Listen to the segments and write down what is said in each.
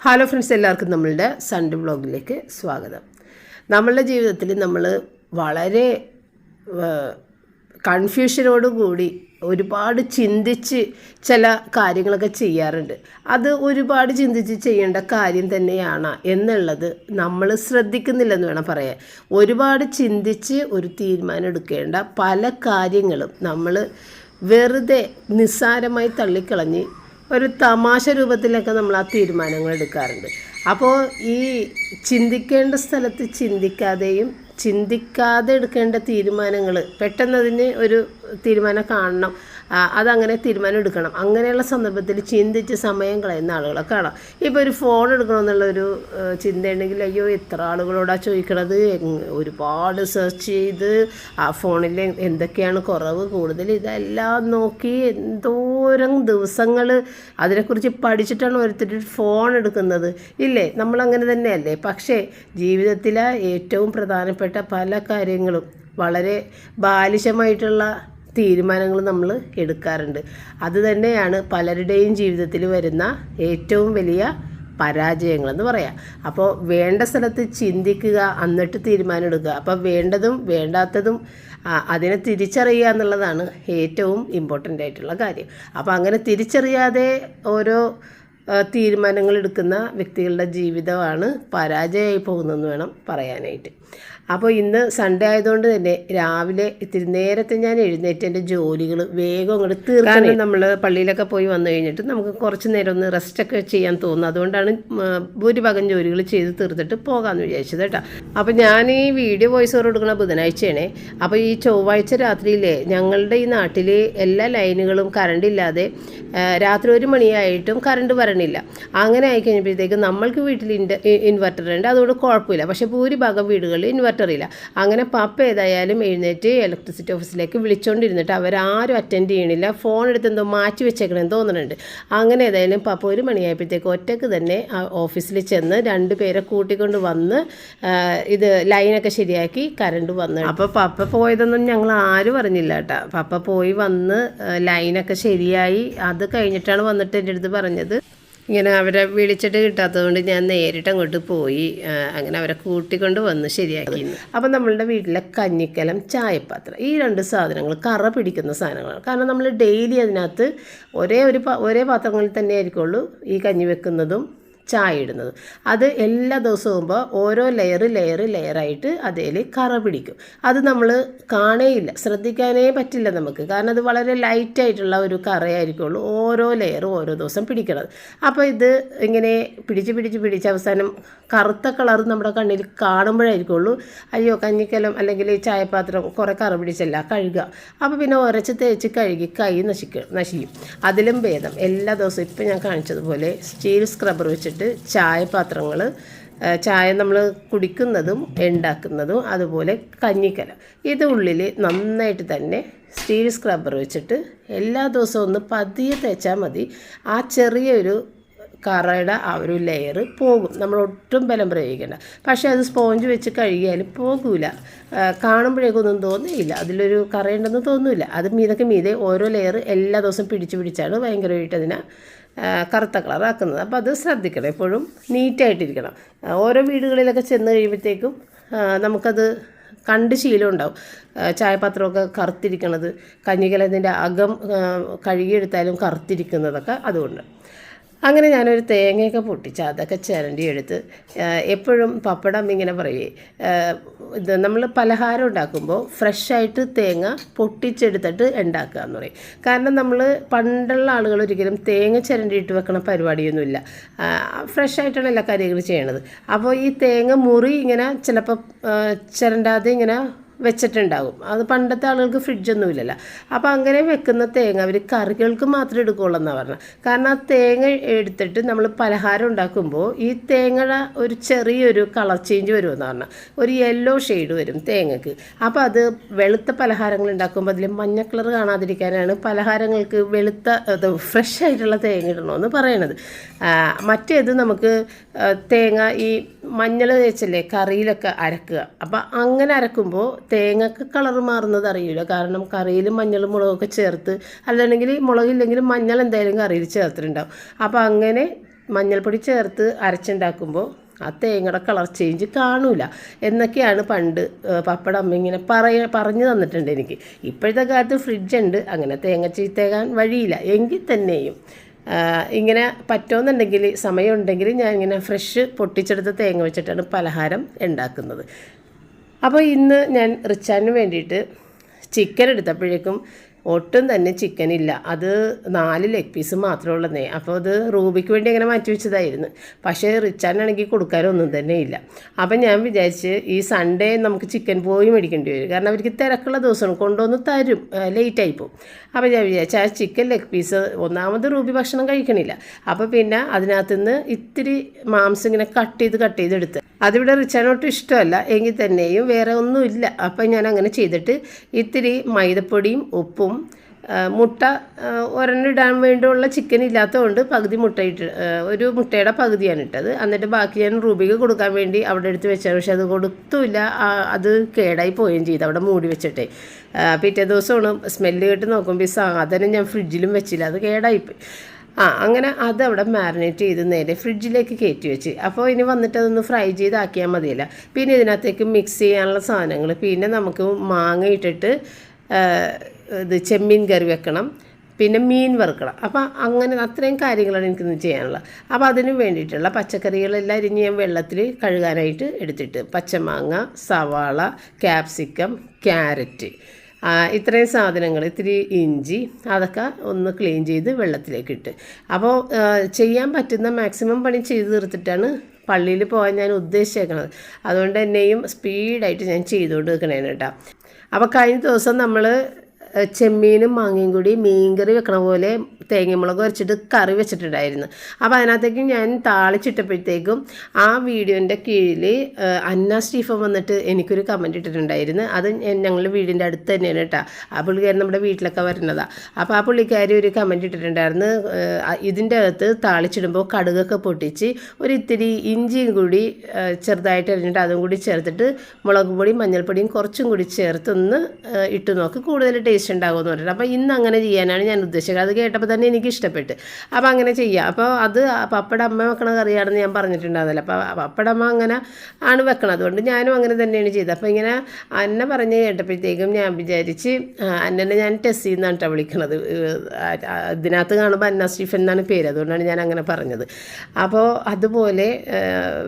Hello friends എല്ലാവർക്കും നമ്മളുടെ Sunday വ്ളോഗിലേക്ക് സ്വാഗതം. നമ്മളുടെ ജീവിതത്തിൽ നമ്മൾ വളരെ കൺഫ്യൂഷനോടുകൂടി ഒരുപാട് ചിന്തിച്ച് ചില കാര്യങ്ങളൊക്കെ ചെയ്യാറുണ്ട്. അത് ഒരുപാട് ചിന്തിച്ച് ചെയ്യേണ്ട കാര്യം തന്നെയാണ് എന്നുള്ളത് നമ്മൾ ശ്രദ്ധിക്കുന്നില്ലെന്ന് വേണം പറയാൻ. ഒരുപാട് ചിന്തിച്ച് ഒരു തീരുമാനം എടുക്കേണ്ട പല കാര്യങ്ങളും നമ്മൾ വെറുതെ നിസ്സാരമായി തള്ളിക്കളഞ്ഞ് ഒരു തമാശ രൂപത്തിലൊക്കെ നമ്മൾ ആ തീരുമാനങ്ങൾ എടുക്കാറുണ്ട്. അപ്പോൾ ഈ ചിന്തിക്കേണ്ട സ്ഥലത്ത് ചിന്തിക്കാതെയും ചിന്തിക്കാതെ എടുക്കേണ്ട തീരുമാനങ്ങൾ പെട്ടെന്ന് ഒരു തീരുമാനം കാണണം. അതങ്ങനെ തീരുമാനം എടുക്കണം. അങ്ങനെയുള്ള സന്ദർഭത്തിൽ ചിന്തിച്ച് സമയം കളയുന്ന ആളുകളെ കാണാം. ഇപ്പോൾ ഒരു ഫോൺ എടുക്കണമെന്നുള്ളൊരു ചിന്ത ചിന്തയുണ്ടെങ്കിൽ അയ്യോ എത്ര ആളുകളോടാ ചോദിക്കണത്? ഒരുപാട് സെർച്ച് ചെയ്ത് ആ ഫോണിൽ എന്തൊക്കെയാണ് കുറവ് കൂടുതൽ ഇതെല്ലാം നോക്കി എന്തോരം ദിവസങ്ങൾ അതിനെക്കുറിച്ച് പഠിച്ചിട്ടാണ് ഓരോരുത്തർ ഫോൺ എടുക്കുന്നത്. ഇല്ലേ? നമ്മളങ്ങനെ തന്നെയല്ലേ? പക്ഷേ ജീവിതത്തിലെ ഏറ്റവും പ്രധാനപ്പെട്ട പല കാര്യങ്ങളും വളരെ ബാലിശമായിട്ടുള്ള തീരുമാനങ്ങൾ നമ്മൾ എടുക്കാറുണ്ട്. അത് തന്നെയാണ് പലരുടെയും ജീവിതത്തിൽ വരുന്ന ഏറ്റവും വലിയ പരാജയങ്ങളെന്ന് പറയാം. അപ്പോൾ വേണ്ട സ്ഥലത്ത് ചിന്തിക്കുക എന്നിട്ട് തീരുമാനം എടുക്കുക. അപ്പോൾ വേണ്ടതും വേണ്ടാത്തതും അതിനെ തിരിച്ചറിയുക എന്നുള്ളതാണ് ഏറ്റവും ഇമ്പോർട്ടന്റ് ആയിട്ടുള്ള കാര്യം. അപ്പോൾ അങ്ങനെ തിരിച്ചറിയാതെ ഓരോ തീരുമാനങ്ങൾ എടുക്കുന്ന വ്യക്തികളുടെ ജീവിതമാണ് പരാജയമായി പോകുന്നതെന്ന് വേണം പറയാനായിട്ട്. അപ്പോൾ ഇന്ന് സൺഡേ ആയതുകൊണ്ട് തന്നെ രാവിലെ ഇത്തിരി നേരത്തെ ഞാൻ എഴുന്നേറ്റ് എന്റെ ജോലികൾ വേഗം അങ്ങോട്ട് തീർക്കണം. നമ്മൾ പള്ളിയിലൊക്കെ പോയി വന്നു കഴിഞ്ഞിട്ട് നമുക്ക് കുറച്ച് നേരം ഒന്ന് റെസ്റ്റൊക്കെ ചെയ്യാൻ തോന്നുന്നു അതുകൊണ്ടാണ് ഭൂരിഭാഗം ജോലികൾ ചെയ്ത് തീർത്തിട്ട് പോകാമെന്ന് വിചാരിച്ചത് കേട്ടോ. അപ്പോൾ ഞാൻ ഈ വീഡിയോ വോയിസ് ഓവർ കൊടുക്കുന്ന ബുധനാഴ്ചയാണ്. അപ്പോൾ ഈ ചൊവ്വാഴ്ച രാത്രിയിലെ ഞങ്ങളുടെ ഈ നാട്ടിൽ എല്ലാ ലൈനുകളും കറണ്ട് ഇല്ലാതെ രാത്രി ഒരു മണിയായിട്ടും കറണ്ട് വരണില്ല. അങ്ങനെ ആയി കഴിഞ്ഞപ്പോഴത്തേക്ക് നമ്മൾക്ക് വീട്ടിൽ ഇൻവെർട്ടർ ഉണ്ട്. അതുകൊണ്ട് കുഴപ്പമില്ല. പക്ഷേ ഭൂരിഭാഗം വീടുകളിൽ ഇൻവെർട്ടർ ഇല്ല അങ്ങനെ പപ്പ ഏതായാലും എഴുന്നേറ്റ് ഇലക്ട്രിസിറ്റി ഓഫീസിലേക്ക് വിളിച്ചുകൊണ്ടിരുന്നിട്ട് അവരാരും അറ്റൻഡ് ചെയ്യണില്ല. ഫോൺ എടുത്ത് എന്തോ മാറ്റി വെച്ചേക്കണമെന്ന് തോന്നുന്നുണ്ട് അങ്ങനെ ഏതായാലും പപ്പ ഒരു മണിയായപ്പോഴത്തേക്ക് ഒറ്റയ്ക്ക് തന്നെ ഓഫീസിൽ ചെന്ന് രണ്ട് പേരെ കൂട്ടിക്കൊണ്ട് വന്ന് ഇത് ലൈനൊക്കെ ശരിയാക്കി കറണ്ട് വന്നു. അപ്പോൾ പപ്പ പോയതൊന്നും ഞങ്ങൾ ആരും അറിഞ്ഞില്ല കേട്ടോ. പപ്പ പോയി വന്ന് ലൈനൊക്കെ ശരിയായി. അത് കഴിഞ്ഞിട്ടാണ് വന്നിട്ട് എന്റെ അടുത്ത് പറഞ്ഞത്. ഇങ്ങനെ അവരെ വിളിച്ചിട്ട് കിട്ടാത്തതുകൊണ്ട് ഞാൻ നേരിട്ട് അങ്ങോട്ട് പോയി അങ്ങനെ അവരെ കൂട്ടിക്കൊണ്ട് വന്ന് ശരിയാക്കി. അപ്പം നമ്മളുടെ വീട്ടിലെ കഞ്ഞിക്കലം ചായപ്പാത്രം ഈ രണ്ട് സാധനങ്ങൾ കറ പിടിക്കുന്ന സാധനങ്ങളാണ്. കാരണം നമ്മൾ ഡെയിലി അതിനകത്ത് ഒരേ ഒരു ഒരേ പാത്രങ്ങളിൽ തന്നെ ആയിരിക്കുള്ളൂ ഈ കഞ്ഞി വെക്കുന്നതും ചായ ഇടുന്നത് അത് എല്ലാ ദിവസവും ആകുമ്പോൾ ഓരോ ലെയർ ലെയർ ലെയറായിട്ട് അതിൽ കറ പിടിക്കും. അത് നമ്മൾ കാണേയില്ല ശ്രദ്ധിക്കാനേ പറ്റില്ല നമുക്ക്. കാരണം അത് വളരെ ലൈറ്റായിട്ടുള്ള ഒരു കറയായിരിക്കുള്ളൂ ഓരോ ലെയർ ഓരോ ദിവസം പിടിക്കണത്. അപ്പോൾ ഇത് ഇങ്ങനെ പിടിച്ച് പിടിച്ച് പിടിച്ച് അവസാനം കറുത്ത കളർ നമ്മുടെ കണ്ണിൽ കാണുമ്പോഴായിരിക്കുള്ളൂ. അയ്യോ കഞ്ഞിക്കലം അല്ലെങ്കിൽ ചായപാത്രം കുറേ കറ പിടിച്ചല്ല കഴുകുക. അപ്പോൾ പിന്നെ ഉരച്ച് തേച്ച് കഴുകി കൈ നശിക്കും നശിക്കും. അതിലും ഭേദം. എല്ലാ ദിവസവും ഇപ്പം ഞാൻ കാണിച്ചതുപോലെ സ്റ്റീൽ സ്ക്രബ്ബർ വെച്ചിട്ട് ചായപാത്രങ്ങൾ ചായ നമ്മൾ കുടിക്കുന്നതും ഉണ്ടാക്കുന്നതും അതുപോലെ കഞ്ഞിക്കല. ഇത് ഉള്ളിൽ നന്നായിട്ട് തന്നെ സ്റ്റീൽ സ്ക്രബ്ബർ വെച്ചിട്ട് എല്ലാ ദിവസവും ഒന്ന് പതിയെ തേച്ചാൽ മതി. ആ ചെറിയൊരു കറയുടെ ആ ഒരു ലെയർ പോകും. നമ്മൾ ഒട്ടും ബലം പ്രയോഗിക്കേണ്ട. പക്ഷേ അത് സ്പോഞ്ച് വെച്ച് കഴുകിയാൽ പോകില്ല കാണുമ്പോഴേക്കൊന്നും തോന്നിയില്ല. അതിലൊരു കറയുണ്ടെന്ന് തോന്നില്ല. അത് മീതൊക്കെ മീതെ ഓരോ ലെയർ എല്ലാ ദിവസവും പിടിച്ച് പിടിച്ചാണ് ഭയങ്കരമായിട്ട് അതിനെ കറുത്ത കളറാക്കുന്നത് അപ്പോൾ അത് ശ്രദ്ധിക്കണം. എപ്പോഴും നീറ്റായിട്ടിരിക്കണം. ഓരോ വീടുകളിലൊക്കെ ചെന്ന് കഴിയുമ്പോഴത്തേക്കും നമുക്കത് കണ്ട് ശീലം ഉണ്ടാവും. ചായപാത്രമൊക്കെ കറുത്തിരിക്കണത് കഞ്ഞിക്കലത്തിന്റെ അകം കഴുകിയെടുത്താലും കറുത്തിരിക്കുന്നതൊക്കെ അതുകൊണ്ട്. അങ്ങനെ ഞാനൊരു തേങ്ങയൊക്കെ പൊട്ടിച്ച് അതൊക്കെ ചിരണ്ടി എടുത്ത് എപ്പോഴും പപ്പടം ഇങ്ങനെ പറയേ ഇത് നമ്മൾ പലഹാരം ഉണ്ടാക്കുമ്പോൾ ഫ്രഷായിട്ട് തേങ്ങ പൊട്ടിച്ചെടുത്തിട്ട് ഉണ്ടാക്കുക എന്ന് പറയും. കാരണം നമ്മൾ പണ്ടുള്ള ആളുകൾ ഒരിക്കലും തേങ്ങ ചിരണ്ടിയിട്ട് വെക്കണ പരിപാടിയൊന്നുമില്ല. ഫ്രഷായിട്ടാണ് എല്ലാ കാര്യങ്ങളും ചെയ്യണത്. അപ്പോൾ ഈ തേങ്ങ മുറി ഇങ്ങനെ ചിലപ്പോൾ ചിരണ്ടാതെ ഇങ്ങനെ വെച്ചിട്ടുണ്ടാകും അത് പണ്ടത്തെ ആളുകൾക്ക് ഫ്രിഡ്ജൊന്നും ഇല്ലല്ലോ. അപ്പോൾ അങ്ങനെ വെക്കുന്ന തേങ്ങ അവർ കറികൾക്ക് മാത്രമേ എടുക്കുകയുള്ളൂ എന്നാണ് പറഞ്ഞത് കാരണം ആ തേങ്ങ എടുത്തിട്ട് നമ്മൾ പലഹാരം ഉണ്ടാക്കുമ്പോൾ ഈ തേങ്ങയുടെ ഒരു ചെറിയൊരു കളർ ചേഞ്ച് വരുമെന്ന് പറഞ്ഞാൽ ഒരു യെല്ലോ ഷെയ്ഡ് വരും തേങ്ങക്ക്. അപ്പോൾ അത് വെളുത്ത പലഹാരങ്ങൾ ഉണ്ടാക്കുമ്പോൾ അതിൽ മഞ്ഞ കളർ കാണാതിരിക്കാനാണ് പലഹാരങ്ങൾക്ക് വെളുത്ത അത് ഫ്രഷ് ആയിട്ടുള്ള തേങ്ങ ഇടണമെന്ന് പറയണത്. മറ്റേത് നമുക്ക് തേങ്ങ ഈ മഞ്ഞൾ തേച്ചല്ലേ കറിയിലൊക്കെ അരക്കുക. അപ്പോൾ അങ്ങനെ അരക്കുമ്പോൾ തേങ്ങക്ക് കളർ മാറുന്നത് അറിയില്ല. കാരണം കറിയിൽ മഞ്ഞളും മുളകൊക്കെ ചേർത്ത് അല്ലെങ്കിൽ മുളകില്ലെങ്കിലും മഞ്ഞൾ എന്തായാലും കറിയിൽ ചേർത്തിട്ടുണ്ടാവും. അപ്പോൾ അങ്ങനെ മഞ്ഞൾപ്പൊടി ചേർത്ത് അരച്ചുണ്ടാക്കുമ്പോൾ ആ തേങ്ങയുടെ കളർ ചേഞ്ച് കാണൂല. എന്നൊക്കെയാണ് പണ്ട് പപ്പടം അമ്മ ഇങ്ങനെ പറയ പറഞ്ഞു തന്നിട്ടുണ്ട് എനിക്ക്. ഇപ്പോഴത്തെ കാലത്ത് ഫ്രിഡ്ജ് ഉണ്ട്. അങ്ങനെ തേങ്ങ ചീത്തേകാൻ വഴിയില്ല. എങ്കിൽ തന്നെയും ഇങ്ങനെ പറ്റുമെന്നുണ്ടെങ്കിൽ സമയമുണ്ടെങ്കിൽ ഞാൻ ഇങ്ങനെ ഫ്രഷ് പൊട്ടിച്ചെടുത്ത തേങ്ങ വെച്ചിട്ടാണ് പലഹാരം ഉണ്ടാക്കുന്നത്. അപ്പോൾ ഇന്ന് ഞാൻ റിച്ചാന് വേണ്ടിയിട്ട് ചിക്കൻ എടുത്തപ്പോഴേക്കും ഒട്ടും തന്നെ ചിക്കൻ ഇല്ല. അത് നാല് ലെഗ് പീസ് മാത്രമേ ഉള്ളതേ അപ്പോൾ അത് റൂബിക്ക് വേണ്ടി അങ്ങനെ മാറ്റി വെച്ചതായിരുന്നു. പക്ഷേ റിച്ചാനാണെങ്കിൽ കൊടുക്കാനൊന്നും തന്നെ ഇല്ല. അപ്പം ഞാൻ വിചാരിച്ച് ഈ സൺഡേ നമുക്ക് ചിക്കൻ പോയി മേടിക്കേണ്ടി വരും. കാരണം അവർക്ക് തിരക്കുള്ള ദിവസമാണ് കൊണ്ടുവന്ന് തരും. ലേറ്റായി പോകും അപ്പോൾ ഞാൻ വിചാരിച്ചു ആ ചിക്കൻ ലെഗ് പീസ് ഒന്നാമത് റൂബി ഭക്ഷണം കഴിക്കണില്ല. അപ്പോൾ പിന്നെ അതിനകത്ത് നിന്ന് ഇത്തിരി മാംസം ഇങ്ങനെ കട്ട് ചെയ്ത് കട്ട് ചെയ്തെടുത്ത് അതിവിടെ റിച്ചാനോട്ട് ഇഷ്ടമല്ല. എങ്കിൽ തന്നെയും വേറെ ഒന്നുമില്ല അപ്പം ഞാൻ അങ്ങനെ ചെയ്തിട്ട് ഇത്തിരി മൈദപ്പൊടിയും ഉപ്പും ആ, മുട്ട ഒരെണ്ണിടാൻ വേണ്ടിയുള്ള ചിക്കൻ ഇല്ലാത്തതുകൊണ്ട് പകുതി മുട്ട ഇട്ട് ഒരു മുട്ടയുടെ പകുതിയാണ് ഇട്ടത്. എന്നിട്ട് ബാക്കി ഞാൻ റൂബിക്ക് കൊടുക്കാൻ വേണ്ടി അവിടെ എടുത്ത് വെച്ചത് പക്ഷെ അത് കൊടുത്തുമില്ല. അത് കേടായി പോവുകയും ചെയ്തു. അവിടെ മൂടി വെച്ചിട്ടേ. പിറ്റേ ദിവസമാണ് സ്മെല്ല് കേട്ട് നോക്കുമ്പോൾ ഈ സാധനം ഞാൻ ഫ്രിഡ്ജിലും വെച്ചില്ല. അത് കേടായിപ്പോയി ആ അങ്ങനെ അത് അവിടെ മാരിനേറ്റ് ചെയ്ത് നേരെ ഫ്രിഡ്ജിലേക്ക് കയറ്റി വെച്ച്. അപ്പോൾ ഇനി വന്നിട്ട് അതൊന്ന് ഫ്രൈ ചെയ്താക്കിയാൽ മതിയല്ല. പിന്നെ ഇതിനകത്തേക്ക് മിക്സ് ചെയ്യാനുള്ള സാധനങ്ങൾ. പിന്നെ നമുക്ക് മാങ്ങ ഇട്ടിട്ട് ഇത് ചെമ്മീൻ കറി വെക്കണം പിന്നെ മീൻ വറുക്കണം. അപ്പോൾ അങ്ങനെ അത്രയും കാര്യങ്ങളാണ് എനിക്കിന്ന് ചെയ്യാനുള്ളത്. അപ്പോൾ അതിന് വേണ്ടിയിട്ടുള്ള പച്ചക്കറികളെല്ലാം അരിഞ്ഞ് ഞാൻ വെള്ളത്തിൽ കഴുകാനായിട്ട് എടുത്തിട്ട് പച്ചമാങ്ങ സവാള ക്യാപ്സിക്കം ക്യാരറ്റ് ഇത്രയും സാധനങ്ങൾ ഇത്തിരി ഇഞ്ചി അതൊക്കെ ഒന്ന് ക്ലീൻ ചെയ്ത് വെള്ളത്തിലേക്ക് ഇട്ട്. അപ്പോൾ ചെയ്യാൻ പറ്റുന്ന മാക്സിമം പണി ചെയ്ത് തീർത്തിട്ടാണ് പള്ളിയിൽ പോകാൻ ഞാൻ ഉദ്ദേശിച്ചേക്കണത്. അതുകൊണ്ട് തന്നെയും സ്പീഡായിട്ട് ഞാൻ ചെയ്തുകൊണ്ട് നിൽക്കണേന് കേട്ടോ. അപ്പോൾ കഴിഞ്ഞ ദിവസം നമ്മൾ ചെമ്മീനും മാങ്ങയും കൂടി മീൻകറി വെക്കണ പോലെ തേങ്ങമുളക് വെച്ചിട്ട് കറി വെച്ചിട്ടുണ്ടായിരുന്നു. അപ്പോൾ അതിനകത്തേക്ക് ഞാൻ താളിച്ചിട്ടപ്പോഴത്തേക്കും ആ വീഡിയോന്റെ കീഴിൽ അന്ന സ്റ്റീഫൻ വന്നിട്ട് എനിക്കൊരു കമന്റ് ഇട്ടിട്ടുണ്ടായിരുന്നു. അത് ഞങ്ങളുടെ വീടിന്റെ അടുത്ത് തന്നെയാണ് കേട്ടോ. ആ പുള്ളിക്കാരൻ നമ്മുടെ വീട്ടിലൊക്കെ വരുന്നതാണ് അപ്പോൾ ആ പുള്ളിക്കാരി ഒരു കമന്റ് ഇട്ടിട്ടുണ്ടായിരുന്നു. ഇതിന്റെ അകത്ത് താളിച്ചിടുമ്പോൾ കടുകൊക്കെ പൊട്ടിച്ച് ഒരു ഇത്തിരി ഇഞ്ചിയും കൂടി ചെറുതായിട്ട് അരിഞ്ഞിട്ട് അതും കൂടി ചേർത്തിട്ട് മുളക് പൊടിയും മഞ്ഞൾപ്പൊടിയും കുറച്ചും കൂടി ചേർത്തൊന്ന് ഇട്ട് നോക്ക്. കൂടുതൽ ടേസ്റ്റ് ഉണ്ടാകും എന്ന് പറഞ്ഞിട്ട്. അപ്പോൾ ഇന്ന് അങ്ങനെ ചെയ്യാനാണ് ഞാൻ ഉദ്ദേശിച്ചത്. അത് കേട്ടപ്പോൾ തന്നെ എനിക്ക് ഇഷ്ടപ്പെട്ട്. അപ്പോൾ അങ്ങനെ ചെയ്യാം. അപ്പോൾ അത് പപ്പട അമ്മ വെക്കണ കറിയാണെന്ന് ഞാൻ പറഞ്ഞിട്ടുണ്ടാകുന്നില്ല അപ്പോൾ പപ്പട അമ്മ അങ്ങനെ ആണ് വെക്കണം അതുകൊണ്ട് ഞാനും അങ്ങനെ തന്നെയാണ് ചെയ്തത്. അപ്പോൾ ഇങ്ങനെ അന്ന പറഞ്ഞ് കേട്ടപ്പോഴത്തേക്കും ഞാൻ വിചാരിച്ച് അന്നെ അന്നനെ ഞാൻ ടെസ്സി എന്നാണ് കേട്ടോ വിളിക്കണത്. ഇതിനകത്ത് കാണുമ്പോൾ അന്ന സ്റ്റീഫൻ എന്നാണ് പേര്. അതുകൊണ്ടാണ് ഞാൻ അങ്ങനെ പറഞ്ഞത്. അപ്പോൾ അതുപോലെ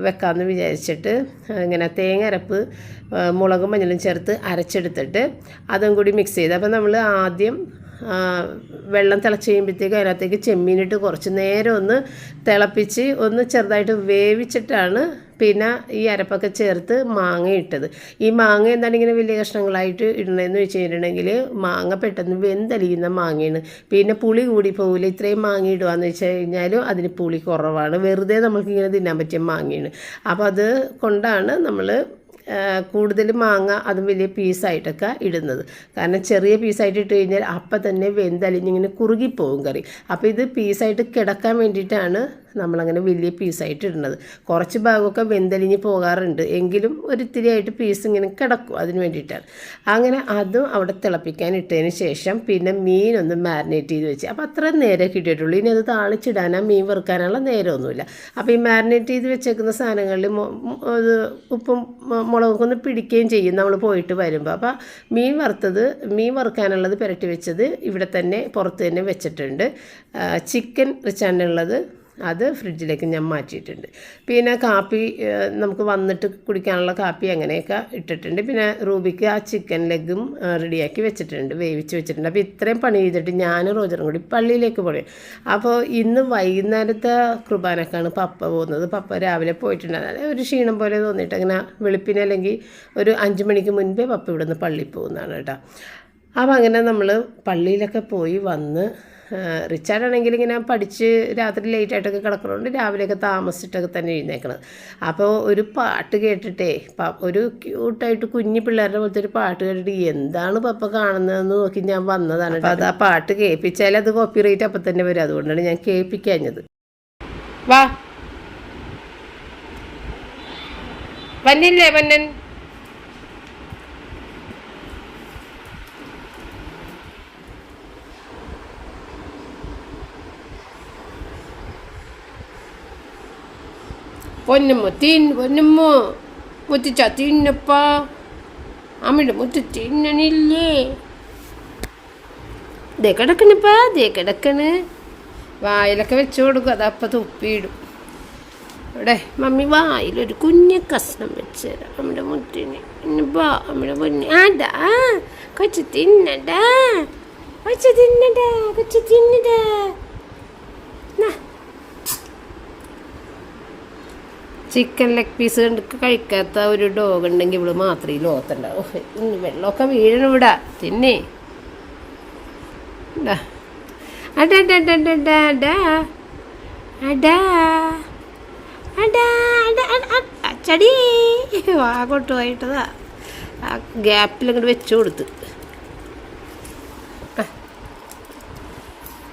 വെക്കാമെന്ന് വിചാരിച്ചിട്ട് ഇങ്ങനെ തേങ്ങ അരപ്പ് മുളകും മഞ്ഞളും ചേർത്ത് അരച്ചെടുത്തിട്ട് അതും കൂടി മിക്സ് ചെയ്ത്. അപ്പോൾ നമ്മൾ ആദ്യം വെള്ളം തിളച്ച് കഴിയുമ്പോഴത്തേക്ക് അതിനകത്തേക്ക് ചെമ്മീനിട്ട് കുറച്ച് നേരം ഒന്ന് തിളപ്പിച്ച് ഒന്ന് ചെറുതായിട്ട് വേവിച്ചിട്ടാണ് പിന്നെ ഈ അരപ്പൊക്കെ ചേർത്ത് മാങ്ങ ഇട്ടത്. ഈ മാങ്ങ എന്താണ് ഇങ്ങനെ വലിയ കഷ്ണങ്ങളായിട്ട് ഇടണമെന്ന് വെച്ച് കഴിഞ്ഞിട്ടുണ്ടെങ്കിൽ മാങ്ങ പെട്ടെന്ന് വെന്തലിയുന്ന മാങ്ങയാണ്. പിന്നെ പുളി കൂടി പോകില്ല ഇത്രയും മാങ്ങ ഇടുകയെന്ന് വെച്ച് കഴിഞ്ഞാലും അതിന് പുളി കുറവാണ്. വെറുതെ നമ്മൾക്ക് ഇങ്ങനെ തിന്നാൻ പറ്റിയ മാങ്ങയാണ്. അപ്പോൾ അത് കൊണ്ടാണ് നമ്മൾ കൂടുതൽ മാങ്ങ അതും വലിയ പീസായിട്ടൊക്കെ ഇടുന്നത്. കാരണം ചെറിയ പീസായിട്ട് ഇട്ട് കഴിഞ്ഞാൽ അപ്പം തന്നെ വെന്തലിഞ്ഞിങ്ങനെ കുറുകിപ്പോവും കറി. അപ്പോൾ ഇത് പീസായിട്ട് കിടക്കാൻ വേണ്ടിയിട്ടാണ് നമ്മളങ്ങനെ വലിയ പീസായിട്ട് ഇടുന്നത് കുറച്ച് ഭാഗമൊക്കെ വെന്തലിഞ്ഞ് പോകാറുണ്ട്. എങ്കിലും ഒരിത്തിരി ആയിട്ട് പീസ് ഇങ്ങനെ കിടക്കും അതിന് വേണ്ടിയിട്ടാണ്. അങ്ങനെ അതും അവിടെ തിളപ്പിക്കാൻ ഇട്ടതിന് ശേഷം പിന്നെ മീനൊന്ന് മാരിനേറ്റ് ചെയ്ത് വെച്ച്. അപ്പോൾ അത്ര നേരെ കിട്ടിയിട്ടുള്ളൂ. ഇനി അത് താളിച്ചിടാനാ മീൻ വെറുക്കാനുള്ള നേരമൊന്നുമില്ല. അപ്പോൾ ഈ മാരിനേറ്റ് ചെയ്ത് വെച്ചേക്കുന്ന സാധനങ്ങളിൽ ഇത് ഉപ്പും മുളകൊക്കെ ഒന്ന് പിടിക്കുകയും ചെയ്യും നമ്മൾ പോയിട്ട് വരുമ്പോൾ. അപ്പോൾ മീൻ വറുത്തത് മീൻ വറുക്കാനുള്ളത് പുരട്ടി വെച്ചത് ഇവിടെ തന്നെ പുറത്ത് തന്നെ വെച്ചിട്ടുണ്ട്. ചിക്കൻ റിച്ചാണ്ടുള്ളത് അത് ഫ്രിഡ്ജിലേക്ക് ഞാൻ മാറ്റിയിട്ടുണ്ട്. പിന്നെ കാപ്പി നമുക്ക് വന്നിട്ട് കുടിക്കാനുള്ള കാപ്പി അങ്ങനെയൊക്കെ ഇട്ടിട്ടുണ്ട്. പിന്നെ റൂബിക്ക് ആ ചിക്കൻ ലെഗും റെഡിയാക്കി വെച്ചിട്ടുണ്ട് വേവിച്ച് വെച്ചിട്ടുണ്ട്. അപ്പോൾ ഇത്രയും പണി ചെയ്തിട്ട് ഞാൻ റോജറും കൂടി പള്ളിയിലേക്ക് പോയി. അപ്പോൾ ഇന്ന് വൈകുന്നേരത്തെ കുർബാനക്കാണ് പപ്പ പോകുന്നത്. പപ്പ രാവിലെ പോയിട്ടുണ്ട്. അതായത് ഒരു ക്ഷീണം പോലെ തോന്നിയിട്ട് അങ്ങനെ വെളുപ്പിനെ അല്ലെങ്കിൽ ഒരു അഞ്ച് മണിക്ക് മുൻപേ പപ്പ ഇവിടെ നിന്ന് പള്ളിയിൽ പോകുന്നതാണ് കേട്ടോ. അപ്പോൾ അങ്ങനെ നമ്മൾ പള്ളിയിലൊക്കെ പോയി വന്ന് റിച്ചാർഡ് ആണെങ്കിൽ ഇങ്ങനെ പഠിച്ച് രാത്രി ലേറ്റ് ആയിട്ടൊക്കെ കിടക്കണോണ്ട് രാവിലെയൊക്കെ താമസിച്ചിട്ടൊക്കെ തന്നെ എഴുന്നേക്കണത് അപ്പോൾ ഒരു പാട്ട് കേട്ടിട്ടേ ഒരു ക്യൂട്ടായിട്ട് കുഞ്ഞു പിള്ളേരുടെ പോലത്തെ ഒരു പാട്ട് കേട്ടിട്ട് എന്താണ് പപ്പ കാണുന്നതെന്ന് നോക്കി ഞാൻ വന്നതാണ് അപ്പോൾ അത് ആ പാട്ട് കേൾപ്പിച്ചാൽ അത് കോപ്പി റേറ്റ് അപ്പം തന്നെ വരും. അതുകൊണ്ടാണ് ഞാൻ കേൾപ്പിക്കാഞ്ഞത്. വാ. വന്നില്ലേ വന്നൻ? പൊന്നമ്മ തീൻ പൊന്നമ്മ മുത്തിച്ച തിന്നപ്പാ. അമ്മയുടെ മുത്ത് തിന്നണില്ലേ? ദേ കിടക്കണിപ്പാ ദേ കിടക്കണ്. വായിലൊക്കെ വെച്ച് കൊടുക്കും അതപ്പം തുപ്പിയിടും ഇവിടെ മമ്മി വായിലൊരു കുഞ്ഞു കഷ്ണം വെച്ച് തരാം നമ്മുടെ മുട്ടിന് ഇന്നിപ്പാ നമ്മുടെ പൊന്നി ആടാ കൊച്ചു തിന്നടാ കൊച്ചു തിന്നടാ കൊച്ചു തിന്നടാ ചിക്കൻ ലെഗ് പീസ് കഴിക്കാത്ത ഒരു ഡോഗ് ഉണ്ടെങ്കിൽ ഇവൾ മാത്രമേ ഈ ലോകത്തുണ്ടാവും. വെള്ളമൊക്കെ വീഴണം ഇവിടെ. തിന്നേ. അച്ചടി വാ കൊണ്ടുപോയിട്ടതാ ആ ഗ്യാപ്പിൽ അങ്ങോട്ട് വെച്ചു കൊടുത്ത്.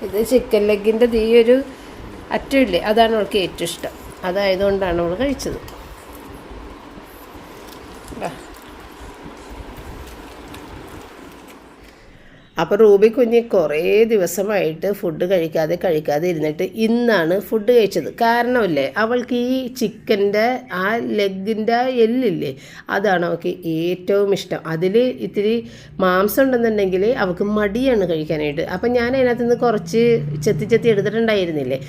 ഇത് ചിക്കൻ ലെഗിന്റെ ഈ ഒരു അറ്റമില്ലേ അതാണ് അവൾക്ക് ഏറ്റവും ഇഷ്ടം. അതായതുകൊണ്ടാണ് അവൾ കഴിച്ചത്. അപ്പോൾ റൂബി കുഞ്ഞ് കുറേ ദിവസമായിട്ട് ഫുഡ് കഴിക്കാതെ കഴിക്കാതെ ഇരുന്നിട്ട് ഇന്നാണ് ഫുഡ് കഴിച്ചത്. കാരണമല്ലേ അവൾക്ക് ഈ ചിക്കന്റെ ആ ലെഗിന്റെ എല്ലില്ലേ അതാണ് അവൾക്ക് ഏറ്റവും ഇഷ്ടം. അതിൽ ഇത്തിരി മാംസം ഉണ്ടെന്നുണ്ടെങ്കിൽ അവൾക്ക് മടിയാണ് കഴിക്കാനായിട്ട്. അപ്പം ഞാൻ അതിനകത്ത് നിന്ന് കുറച്ച് ചെത്തി ചെത്തി എടുത്തിട്ടുണ്ടായിരുന്നില്ലേ?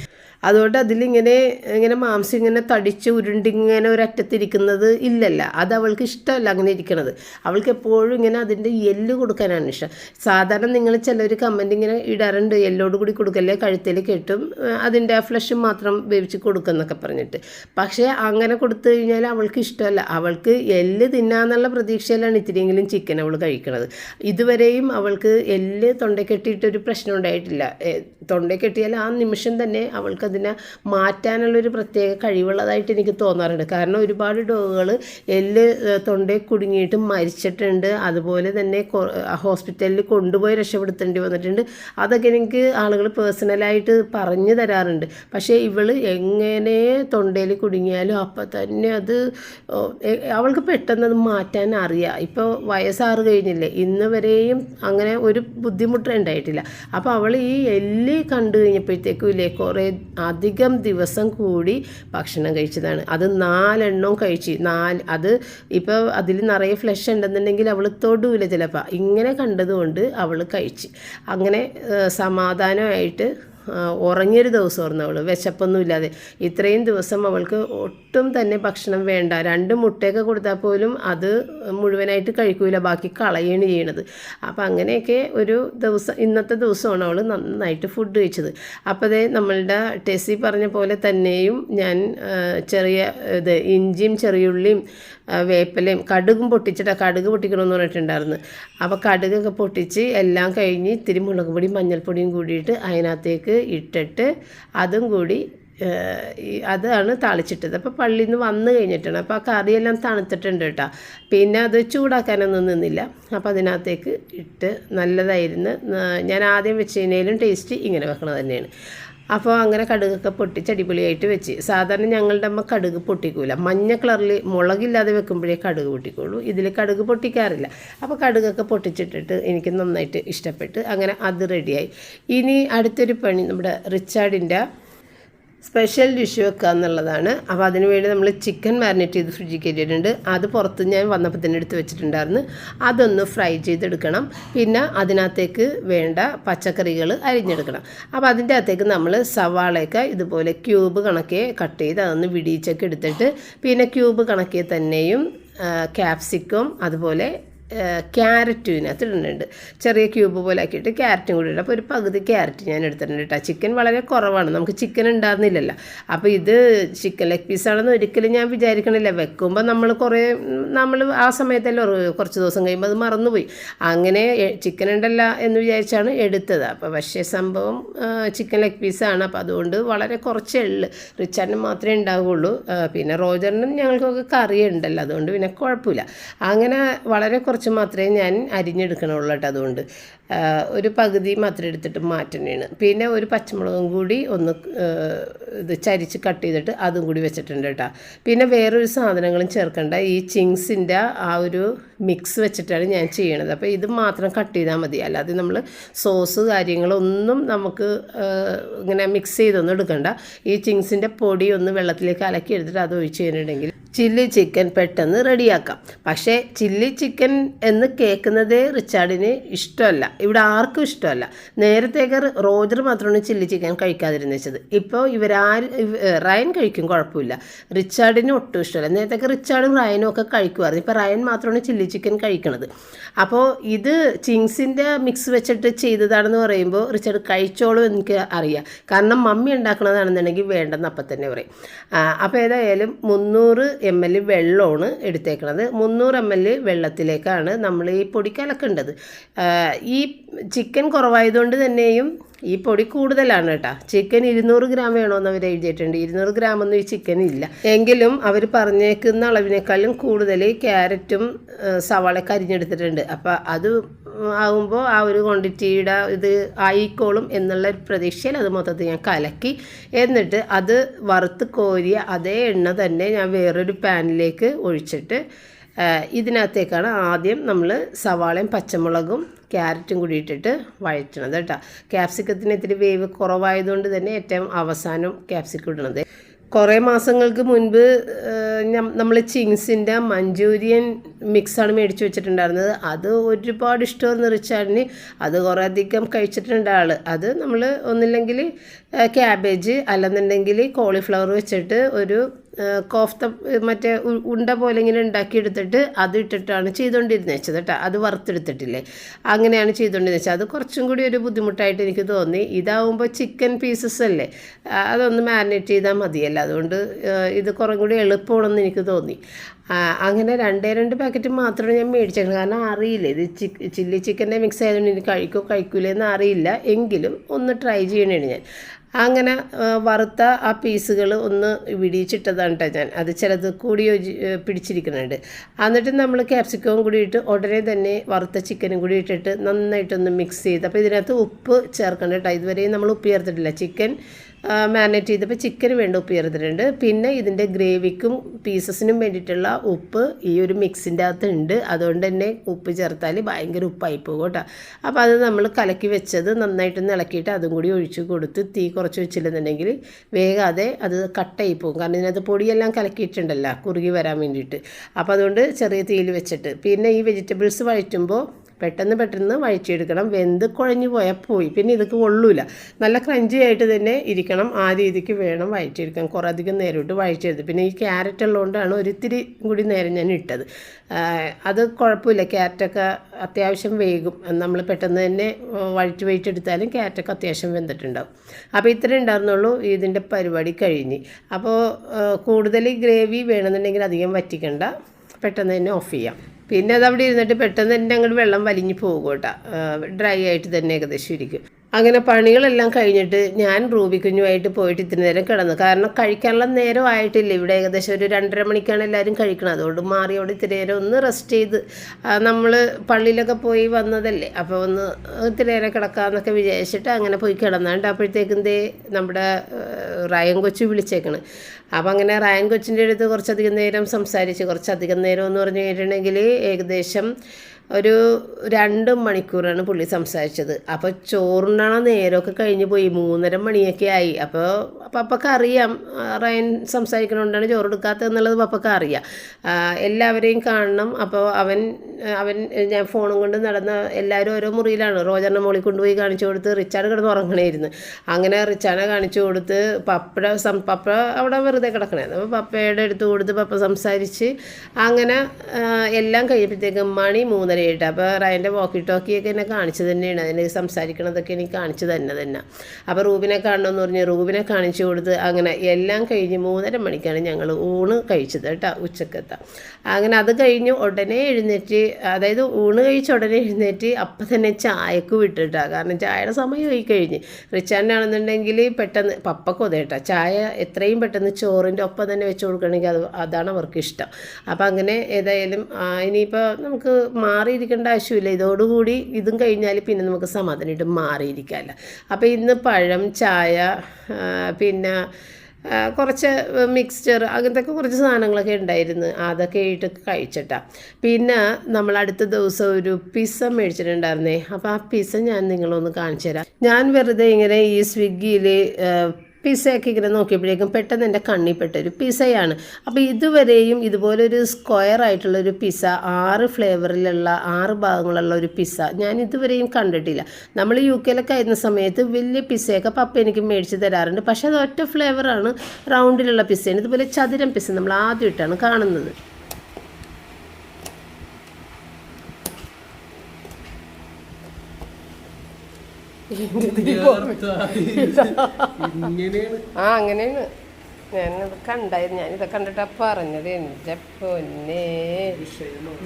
അതുകൊണ്ട് അതിലിങ്ങനെ ഇങ്ങനെ മാംസം ഇങ്ങനെ തടിച്ച് ഉരുണ്ടിങ്ങനെ ഒരറ്റത്തിരിക്കുന്നത് ഇല്ലല്ല. അത് അവൾക്ക് ഇഷ്ടമല്ല അങ്ങനെ ഇരിക്കണത്. അവൾക്ക് എപ്പോഴും ഇങ്ങനെ അതിന്റെ എല്ല് കൊടുക്കാനാണ് ഇഷ്ടം. സാധാരണ നിങ്ങൾ ചിലർ കമന്റ് ഇങ്ങനെ ഇടാറുണ്ട് എല്ലോട് കൂടി കൊടുക്കല്ലേ? കഴുത്തിൽ കെട്ടും അതിന്റെ ഫ്ലഷ് മാത്രം വേവിച്ച് കൊടുക്കുന്നൊക്കെ പറഞ്ഞിട്ട്. പക്ഷേ അങ്ങനെ കൊടുത്തു കഴിഞ്ഞാൽ അവൾക്ക് ഇഷ്ടമല്ല. അവൾക്ക് എല്ല് തിന്നാന്നുള്ള പ്രതീക്ഷയിലാണ് ഇത്തിരിയെങ്കിലും ചിക്കൻ അവൾ കഴിക്കണത്. ഇതുവരെയും അവൾക്ക് എല്ല് തൊണ്ട പ്രശ്നം ഉണ്ടായിട്ടില്ല. തൊണ്ട കെട്ടിയാൽ ആ നിമിഷം തന്നെ അവൾക്ക് അതിനെ മാറ്റാനുള്ളൊരു പ്രത്യേക കഴിവുള്ളതായിട്ട് എനിക്ക് തോന്നാറുണ്ട്. കാരണം ഒരുപാട് ഡോഗുകൾ എല്ല് തൊണ്ടയിൽ കുടുങ്ങിയിട്ട് മരിച്ചിട്ടുണ്ട്. അതുപോലെ തന്നെ ഹോസ്പിറ്റലിൽ കൊണ്ടുപോയി രക്ഷപ്പെടുത്തേണ്ടി വന്നിട്ടുണ്ട്. അതൊക്കെ എനിക്ക് ആളുകൾ പേഴ്സണലായിട്ട് പറഞ്ഞു തരാറുണ്ട്. പക്ഷേ ഇവൾ എങ്ങനെ തൊണ്ടയിൽ കുടുങ്ങിയാലും അപ്പം തന്നെ അത് അവൾക്ക് പെട്ടെന്ന് അത് മാറ്റാൻ അറിയാം. ഇപ്പോൾ വയസ്സാറ് കഴിഞ്ഞില്ലേ? ഇന്ന് വരെയും അങ്ങനെ ഒരു ബുദ്ധിമുട്ട് ഉണ്ടായിട്ടില്ല. അപ്പോൾ അവൾ ഈ എല്ല് കണ്ടു കഴിഞ്ഞപ്പോഴത്തേക്കും ഇല്ലേ കുറേ അധികം ദിവസം കൂടി ഭക്ഷണം കഴിച്ചതാണ്. അത് നാലെണ്ണം കഴിച്ച്. നാല് അത് ഇപ്പോൾ അതിൽ നിറയെ ഫ്ലഷ് ഉണ്ടെന്നുണ്ടെങ്കിൽ അവൾ തൊടൂല ചിലപ്പോൾ ഇങ്ങനെ കണ്ടതുകൊണ്ട് അവൾ കഴിച്ചു. അങ്ങനെ സമാധാനമായിട്ട് ഉറങ്ങിയൊരു ദിവസമായിരുന്നു അവൾ വിശപ്പൊന്നും ഇല്ലാതെ. ഇത്രയും ദിവസം അവൾക്ക് ഒട്ടും തന്നെ ഭക്ഷണം വേണ്ട. രണ്ട് മുട്ടയൊക്കെ കൊടുത്താൽ പോലും അത് മുഴുവനായിട്ട് കഴിക്കൂല. ബാക്കി കളയാണ് ചെയ്യണത്. അപ്പം അങ്ങനെയൊക്കെ ഒരു ദിവസം ഇന്നത്തെ ദിവസമാണ് അവൾ നന്നായിട്ട് ഫുഡ് കഴിച്ചത്. അപ്പോൾ അതേ നമ്മളുടെ ടെസി പറഞ്ഞ പോലെ തന്നെയും ഞാൻ ചെറിയ ഇത് ഇഞ്ചിയും ചെറിയുള്ളിയും വേപ്പിലയും കടുകും പൊട്ടിച്ചിട്ട് കടുക് പൊട്ടിക്കണമെന്ന് പറഞ്ഞിട്ടുണ്ടായിരുന്നു. അപ്പോൾ കടുകൊക്കെ പൊട്ടിച്ച് എല്ലാം കഴിഞ്ഞ് ഇത്തിരി മുളക് പൊടിയും മഞ്ഞൾപ്പൊടിയും കൂടിയിട്ട് അതിനകത്തേക്ക് ഇട്ടിട്ട് അതും കൂടി അതാണ് തളിച്ചിട്ടത്. അപ്പോൾ പള്ളിയിൽ നിന്ന് വന്നു കഴിഞ്ഞിട്ടാണ്. അപ്പോൾ ആ കറിയെല്ലാം തണുത്തിട്ടുണ്ട് കേട്ടോ. പിന്നെ അത് ചൂടാക്കാനൊന്നും നിന്നില്ല. അപ്പോൾ അതിനകത്തേക്ക് ഇട്ട് നല്ലതായിരുന്നു ഞാൻ ആദ്യം വെച്ചതിനേലും ടേസ്റ്റ് ഇങ്ങനെ വെക്കണത് തന്നെയാണ്. അപ്പോൾ അങ്ങനെ കടുകൊക്കെ പൊട്ടിച്ച് അടിപൊളിയായിട്ട് വെച്ച്. സാധാരണ ഞങ്ങളുടെ അമ്മ കടുക് പൊട്ടിക്കൂല. മഞ്ഞ കളറിൽ മുളകില്ലാതെ വെക്കുമ്പോഴേ കടുക് പൊട്ടിക്കുള്ളൂ ഇതിൽ കടുക് പൊട്ടിക്കാറില്ല. അപ്പോൾ കടുകൊക്കെ പൊട്ടിച്ചിട്ടിട്ട് എനിക്ക് നന്നായിട്ട് ഇഷ്ടപ്പെട്ട് അങ്ങനെ അത് റെഡിയായി ഇനി അടുത്തൊരു പണി നമ്മുടെ റിച്ചാർഡിന്റെ സ്പെഷ്യൽ ഡിഷ് വെക്കുക എന്നുള്ളതാണ്. അപ്പോൾ അതിന് വേണ്ടി നമ്മൾ ചിക്കൻ മാരിനേറ്റ് ചെയ്ത് ഫ്രിഡ്ജിൽ കയറ്റിയിട്ടുണ്ട്. അത് പുറത്ത് ഞാൻ വന്നപ്പോൾ തന്നെ എടുത്ത് വെച്ചിട്ടുണ്ടായിരുന്നു. അതൊന്ന് ഫ്രൈ ചെയ്തെടുക്കണം. പിന്നെ അതിനകത്തേക്ക് വേണ്ട പച്ചക്കറികൾ അരിഞ്ഞെടുക്കണം. അപ്പോൾ അതിന്റെ അകത്തേക്ക് നമ്മൾ സവാളയൊക്കെ ഇതുപോലെ ക്യൂബ് കണക്കെ കട്ട് ചെയ്ത് അതൊന്ന് വിടിയിച്ചൊക്കെ എടുത്തിട്ട് പിന്നെ ക്യൂബ് കണക്കെ തന്നെയും ക്യാപ്സിക്കം അതുപോലെ ക്യാരറ്റും ഇതിനകത്ത് ഇടുന്നുണ്ട് ചെറിയ ക്യൂബ് പോലെ ആക്കിയിട്ട് ക്യാരറ്റും കൂടി ഇടും. അപ്പോൾ ഒരു പകുതി ക്യാരറ്റ് ഞാൻ എടുത്തിട്ടുണ്ട് കേട്ടോ ചിക്കൻ വളരെ കുറവാണ്. നമുക്ക് ചിക്കൻ ഉണ്ടാകുന്നില്ലല്ലോ അപ്പോൾ ഇത് ചിക്കൻ ലെഗ് പീസാണെന്ന് ഒരിക്കലും ഞാൻ വിചാരിക്കണില്ല. വെക്കുമ്പോൾ നമ്മൾ കുറേ നമ്മൾ ആ സമയത്തല്ലേ കുറച്ച് ദിവസം കഴിയുമ്പോൾ അത് മറന്നുപോയി. അങ്ങനെ ചിക്കൻ ഉണ്ടല്ല എന്ന് വിചാരിച്ചാണ് എടുത്തത്. അപ്പോൾ പക്ഷേ സംഭവം ചിക്കൻ ലെഗ് പീസാണ് അപ്പോൾ അതുകൊണ്ട് വളരെ കുറച്ച് എള്ള് റിച്ചാർഡിന് മാത്രമേ ഉണ്ടാവുകയുള്ളൂ. പിന്നെ റോജറിനും ഞങ്ങൾക്കൊക്കെ കറി ഉണ്ടല്ലോ അതുകൊണ്ട് പിന്നെ കുഴപ്പമില്ല. അങ്ങനെ വളരെ കുറച്ച് കുറച്ച് മാത്രമേ ഞാൻ അരിഞ്ഞെടുക്കണുള്ളൂ കേട്ടോ അതുകൊണ്ട്. ഒരു പകുതി മാത്രം എടുത്തിട്ട് മാറ്റണേണ്. പിന്നെ ഒരു പച്ചമുളകും കൂടി ഒന്ന് ഇത് ചരിച്ച് കട്ട് ചെയ്തിട്ട് അതും കൂടി വെച്ചിട്ടുണ്ട് കേട്ടോ. പിന്നെ വേറൊരു സാധനങ്ങളും ചേർക്കണ്ട. ഈ ചിങ്സിന്റെ ആ ഒരു മിക്സ് വെച്ചിട്ടാണ് ഞാൻ ചെയ്യണത്. അപ്പോൾ ഇത് മാത്രം കട്ട് ചെയ്താൽ മതി. അല്ലാതെ നമ്മൾ സോസ് കാര്യങ്ങളൊന്നും നമുക്ക് ഇങ്ങനെ മിക്സ് ചെയ്തൊന്നും എടുക്കണ്ട. ഈ ചിങ്സിന്റെ പൊടി ഒന്ന് വെള്ളത്തിലേക്ക് അലക്കി എടുത്തിട്ട് അത് ഒഴിച്ച് കഴിഞ്ഞിട്ടുണ്ടെങ്കിൽ ചില്ലി ചിക്കൻ പെട്ടെന്ന് റെഡിയാക്കാം. പക്ഷേ ചില്ലി ചിക്കൻ എന്ന് കേൾക്കുന്നതേ റിച്ചാർഡിന് ഇഷ്ടമല്ല. ഇവിടെ ആർക്കും ഇഷ്ടമല്ല. നേരത്തേക്ക് റോജർ മാത്രമാണ് ചില്ലി ചിക്കൻ കഴിക്കാതിരുന്നത് ഇപ്പോൾ ഇവരാര് റയൻ കഴിക്കും കുഴപ്പമില്ല. റിച്ചാർഡിന് ഒട്ടും ഇഷ്ടമല്ല. നേരത്തേക്ക് റിച്ചാർഡും റയനും ഒക്കെ കഴിക്കുമായിരുന്നു. ഇപ്പോൾ റയൻ മാത്രമാണ് ചില്ലി ചിക്കൻ കഴിക്കണത്. അപ്പോൾ ഇത് ചിങ്സിന്റെ മിക്സ് വെച്ചിട്ട് ചെയ്തതാണെന്ന് പറയുമ്പോൾ റിച്ചാർഡ് കഴിച്ചോളും എനിക്ക് അറിയാം. കാരണം മമ്മി ഉണ്ടാക്കണതാണെന്നുണ്ടെങ്കിൽ വേണ്ടെന്ന് അപ്പം തന്നെ പറയും. അപ്പോൾ ഏതായാലും മുന്നൂറ് എം എൽ വെള്ളമാണ് എടുത്തേക്കണത്. മുന്നൂറ് എം എൽ വെള്ളത്തിലേക്കാണ് നമ്മൾ ഈ പൊടി കലക്കേണ്ടത് ഈ ചിക്കൻ കുറവായതുകൊണ്ട് തന്നെയും ഈ പൊടി കൂടുതലാണ് കേട്ടോ ചിക്കൻ ഇരുന്നൂറ് ഗ്രാം വേണമെന്ന് അവർ എഴുതിയിട്ടുണ്ട്. ഇരുന്നൂറ് ഗ്രാം ഒന്നും ഈ ചിക്കൻ ഇല്ല. എങ്കിലും അവർ പറഞ്ഞേക്കുന്ന അളവിനേക്കാളും കൂടുതൽ ക്യാരറ്റും സവാള സവാളയൊക്കെ അരിഞ്ഞെടുത്തിട്ടുണ്ട്. അപ്പോൾ അത് ആകുമ്പോൾ ആ ഒരു ക്വാണ്ടിറ്റിയുടെ ഇത് ആയിക്കോളും എന്നുള്ള പ്രതീക്ഷയിൽ അത് മൊത്തത്തിൽ ഞാൻ കലക്കി. എന്നിട്ട് അത് വറുത്ത് കോരിയ അതേ എണ്ണ തന്നെ ഞാൻ വേറൊരു പാനിലേക്ക് ഒഴിച്ചിട്ട് ഇതിനകത്തേക്കാണ് ആദ്യം നമ്മൾ സവാളയും പച്ചമുളകും ക്യാരറ്റും കൂടി ഇട്ടിട്ട് വഴറ്റണത് കേട്ടോ. ക്യാപ്സിക്കത്തിന് ഇത്തിരി വേവ് കുറവായതുകൊണ്ട് തന്നെ ഏറ്റവും അവസാനം ക്യാപ്സിക്കം ഇടണത്. കുറേ മാസങ്ങൾക്ക് മുൻപ് നമ്മൾ ചിങ്സിന്റെ മഞ്ചൂരിയൻ മിക്സാണ് മേടിച്ച് വെച്ചിട്ടുണ്ടായിരുന്നത്. അത് ഒരുപാട് ഇഷ്ടമായിരുന്നു റിച്ചാർഡിന്. അത് കുറേ അധികം കഴിച്ചിട്ടുണ്ട് ആൾ അത് നമ്മൾ ഒന്നില്ലെങ്കിൽ ക്യാബേജ് അല്ലെന്നുണ്ടെങ്കിൽ കോളിഫ്ലവർ വെച്ചിട്ട് ഒരു കോഫ്ത മറ്റേ ഉണ്ട പോലെ ഇങ്ങനെ ഉണ്ടാക്കിയെടുത്തിട്ട് അത് ഇട്ടിട്ടാണ് ചെയ്തുകൊണ്ടിരുന്നത് വെച്ചത് കേട്ടോ. അത് വറുത്തെടുത്തിട്ടില്ലേ? അങ്ങനെയാണ് ചെയ്തുകൊണ്ടിരുന്നത് വെച്ചാൽ അത് കുറച്ചും കൂടി ഒരു ബുദ്ധിമുട്ടായിട്ട് എനിക്ക് തോന്നി. ഇതാവുമ്പോൾ ചിക്കൻ പീസസ് അല്ലേ? അതൊന്ന് മാരിനേറ്റ് ചെയ്താൽ മതിയല്ലോ. അതുകൊണ്ട് ഇത് കുറേ കൂടി എളുപ്പമാണെന്ന് എനിക്ക് തോന്നി. അങ്ങനെ രണ്ടേ രണ്ട് പാക്കറ്റ് മാത്രമേ ഞാൻ മേടിച്ചേക്കുന്നത് കാരണം അറിയില്ല ഇത് ചില്ലി ചിക്കന്റെ മിക്സ് ആയതുകൊണ്ട് ഇനി കഴിക്കോ കഴിക്കൂലേ അറിയില്ല. എങ്കിലും ഒന്ന് ട്രൈ ചെയ്യണേണ് ഞാൻ. അങ്ങനെ വറുത്ത ആ പീസുകൾ ഒന്ന് വിടിയിച്ചിട്ടതാണ് കേട്ടോ ഞാൻ. അത് ചിലത് കൂടി പിടിച്ചിരിക്കുന്നുണ്ട്. എന്നിട്ട് നമ്മൾ ക്യാപ്സിക്കവും കൂടി ഇട്ട് ഉടനെ തന്നെ വറുത്ത ചിക്കനും കൂടി ഇട്ടിട്ട് നന്നായിട്ടൊന്ന് മിക്സ് ചെയ്ത് അപ്പോൾ ഇതിനകത്ത് ഉപ്പ് ചേർക്കണം കേട്ടോ ഇതുവരെയും നമ്മൾ ഉപ്പ് ചേർത്തിട്ടില്ല. ചിക്കൻ മാരിനേറ്റ് ചെയ്തപ്പോൾ ചിക്കൻ വേണ്ട ഉപ്പ് ചേർത്തിട്ടുണ്ട്. പിന്നെ ഇതിന്റെ ഗ്രേവിക്കും പീസസിനും വേണ്ടിയിട്ടുള്ള ഉപ്പ് ഈ ഒരു മിക്സിന്റെ അകത്ത് ഉണ്ട് അതുകൊണ്ട് തന്നെ ഉപ്പ് ചേർത്താൽ ഭയങ്കര ഉപ്പായി പോകും കേട്ടോ. അപ്പോൾ അത് നമ്മൾ കലക്കി വെച്ചത് നന്നായിട്ടൊന്ന് ഇളക്കിയിട്ട് അതും കൂടി ഒഴിച്ച് കൊടുത്ത് തീ കുറച്ച് വെച്ചില്ലെന്നുണ്ടെങ്കിൽ വേഗാതെ അത് കട്ടായി പോകും. കാരണം ഇതിനകത്ത് പൊടിയെല്ലാം കലക്കിയിട്ടുണ്ടല്ലോ കുറുകി വരാൻ വേണ്ടിയിട്ട്. അപ്പോൾ അതുകൊണ്ട് ചെറിയ തീയിൽ വെച്ചിട്ട്. പിന്നെ ഈ വെജിറ്റബിൾസ് വഴറ്റുമ്പോൾ പെട്ടെന്ന് പെട്ടെന്ന് വഴിച്ചെടുക്കണം വെന്ത് കുഴഞ്ഞു പോയാൽ പോയി. പിന്നെ ഇതൊക്കെ കൊള്ളൂല നല്ല ക്രഞ്ചി ആയിട്ട് തന്നെ ഇരിക്കണം. ആ രീതിക്ക് വേണം വഴിച്ചെടുക്കാൻ കുറേ അധികം നേരം ഇട്ട് വഴറ്റിയെടുത്ത്. പിന്നെ ഈ ക്യാരറ്റ് ഉള്ളതുകൊണ്ടാണ് ഒരിത്തിരി കൂടി നേരം ഞാൻ ഇട്ടത്. അത് കുഴപ്പമില്ല. ക്യാരറ്റൊക്കെ അത്യാവശ്യം വേകും. നമ്മൾ പെട്ടെന്ന് തന്നെ വഴിച്ച് വഴിച്ചെടുത്താലും ക്യാരറ്റൊക്കെ അത്യാവശ്യം വെന്തിട്ടുണ്ടാവും. അപ്പോൾ ഇത്രേ ഉണ്ടായിരുന്നുള്ളൂ ഇതിന്റെ പരിപാടി കഴിഞ്ഞ്. അപ്പോൾ കൂടുതൽ ഗ്രേവി വേണമെന്നുണ്ടെങ്കിൽ അധികം വറ്റിക്കണ്ട. പെട്ടെന്ന് തന്നെ ഓഫ് ചെയ്യാം. പിന്നെ അത് അവിടെ ഇരുന്നിട്ട് പെട്ടെന്ന് തന്നെ അങ്ങോട്ട് വെള്ളം വലിഞ്ഞു പോകും കേട്ടോ. ഡ്രൈ ആയിട്ട് തന്നെ ഏകദേശം ഇരിക്കും. അങ്ങനെ പണികളെല്ലാം കഴിഞ്ഞിട്ട് ഞാൻ റൂബി കുഞ്ഞുമായിട്ട് പോയിട്ട് ഇത്തിരി നേരം കിടന്നു. കാരണം കഴിക്കാനുള്ള നേരം ആയിട്ടില്ല. ഇവിടെ ഏകദേശം ഒരു രണ്ടര മണിക്കാണ് എല്ലാവരും കഴിക്കണം അതുകൊണ്ട് മാറി അവിടെ ഇത്തിരി നേരം ഒന്ന് റെസ്റ്റ് ചെയ്ത് നമ്മൾ പള്ളിയിലൊക്കെ പോയി വന്നതല്ലേ. അപ്പോൾ ഒന്ന് ഇത്തിരി നേരം കിടക്കാമെന്നൊക്കെ വിചാരിച്ചിട്ട് അങ്ങനെ പോയി കിടന്നാണ്ട് അപ്പോഴത്തേക്കും ദേ നമ്മുടെ റായൻ കൊച്ചു വിളിച്ചേക്കണ്. അപ്പം അങ്ങനെ റായൻ കൊച്ചിന്റെ അടുത്ത് കുറച്ചധികം നേരം സംസാരിച്ച് കുറച്ചധികം നേരം എന്ന് പറഞ്ഞു കഴിഞ്ഞിട്ടുണ്ടെങ്കിൽ ഏകദേശം ഒരു രണ്ട് മണിക്കൂറാണ് പുള്ളി സംസാരിച്ചത്. അപ്പോൾ ചോറുണ്ണണ നേരമൊക്കെ കഴിഞ്ഞ് പോയി. മൂന്നര മണിയൊക്കെ ആയി. അപ്പോൾ പപ്പക്ക് അറിയാം. റയൻ സംസാരിക്കണോണ്ടാണ് ചോറ് എടുക്കാത്തതെന്നുള്ളത് പപ്പക്ക് അറിയാം. എല്ലാവരെയും കാണണം. അപ്പോൾ അവൻ അവൻ ഞാൻ ഫോണും കൊണ്ട് നടന്ന എല്ലാവരും ഓരോ മുറിയിലാണ്. റോജറിനെ മോളിൽ കൊണ്ടുപോയി കാണിച്ചു കൊടുത്ത് റിച്ചാർഡ് കിടന്ന് ഉറങ്ങണമായിരുന്നു അങ്ങനെ റിച്ചാർഡിനെ കാണിച്ചു കൊടുത്ത് പപ്പയുടെ പപ്പ അവിടെ വെറുതെ കിടക്കണേ. അപ്പോൾ പപ്പയുടെ അടുത്ത് കൊടുത്ത് പപ്പ സംസാരിച്ച് അങ്ങനെ എല്ലാം കഴിയുമ്പോഴത്തേക്കും മണി മൂന്നരയായിട്ട് അപ്പോൾ റയന്റെ വോക്കി ടോക്കിയൊക്കെ എന്നെ കാണിച്ചു തന്നെയാണ്. അതിനെ സംസാരിക്കണതൊക്കെ എനിക്ക് കാണിച്ചു തന്നെ തന്നെ. അപ്പോൾ റൂബിനെ കാണണമെന്ന് പറഞ്ഞ് റൂബിനെ കാണിച്ചു കൊടുത്ത് അങ്ങനെ എല്ലാം കഴിഞ്ഞ് മൂന്നര മണിക്കാണ് ഞങ്ങൾ ഊണ് കഴിച്ചത് കേട്ടോ ഉച്ചക്കത്തെ. അങ്ങനെ അത് കഴിഞ്ഞ് ഉടനെ എഴുന്നേറ്റ് അതായത് ഊണ് കഴിച്ച ഉടനെ എഴുന്നേറ്റ് അപ്പം തന്നെ ചായക്ക് വിട്ടിട്ടാ. കാരണം ചായയുടെ സമയമായി കഴിഞ്ഞ്. റിച്ചാനാണെന്നുണ്ടെങ്കിൽ പെട്ടെന്ന് ഉതേട്ടാ ചായ എത്രയും പെട്ടെന്ന് ചോറിന്റെ ഒപ്പം തന്നെ വെച്ച് കൊടുക്കണമെങ്കിൽ അത് അതാണ് അവർക്ക് ഇഷ്ടം അപ്പം അങ്ങനെ ഏതായാലും ഇനിയിപ്പോൾ നമുക്ക് മാറി മാറിയിരിക്കേണ്ട ആവശ്യമില്ല. ഇതോടുകൂടി ഇതും കഴിഞ്ഞാൽ പിന്നെ നമുക്ക് സമാധാനമായിട്ട് മാറിയിരിക്കാമല്ല അപ്പോൾ ഇന്ന് പഴം ചായ പിന്നെ കുറച്ച് മിക്സ്ചർ അങ്ങനത്തെ കുറച്ച് സാധനങ്ങളൊക്കെ ഉണ്ടായിരുന്നു. അതൊക്കെ ഇട്ട് കഴിച്ചിട്ടാ. പിന്നെ നമ്മൾ അടുത്ത ദിവസം ഒരു പിസ്സ മേടിച്ചിട്ടുണ്ടായിരുന്നേ. അപ്പോൾ ആ പിസ്സ ഞാൻ നിങ്ങളൊന്ന് കാണിച്ചു തരാം ഞാൻ വെറുതെ ഇങ്ങനെ ഈ സ്വിഗ്ഗിയിൽ പിസ്സയൊക്കെ ഇങ്ങനെ നോക്കിയപ്പോഴേക്കും പെട്ടെന്ന് എന്റെ കണ്ണിൽപ്പെട്ട ഒരു പിസ്സയാണ് അപ്പോൾ ഇതുവരെയും ഇതുപോലൊരു സ്ക്വയർ ആയിട്ടുള്ള ഒരു പിസ്സ ആറ് ഫ്ലേവറിലുള്ള ആറ് ഭാഗങ്ങളുള്ള ഒരു പിസ ഞാൻ ഇതുവരെയും കണ്ടിട്ടില്ല. നമ്മൾ യു കെയിലൊക്കെ ആയിരുന്ന സമയത്ത് വലിയ പിസയൊക്കെ പപ്പ എനിക്ക് മേടിച്ച് തരാറുണ്ട്. പക്ഷേ അത് ഒറ്റ ഫ്ലേവറാണ് റൗണ്ടിലുള്ള പിസയാണ് ഇതുപോലെ ചതുരം പിസ നമ്മൾ ആദ്യമായിട്ടാണ് കാണുന്നത്. ആ അങ്ങനെയാണ്. ഞാൻ ഞാനത് കണ്ടായിരുന്നു ഇതൊക്കെ കണ്ടിട്ടാ പറഞ്ഞത് എന്റെ പൊന്നെ.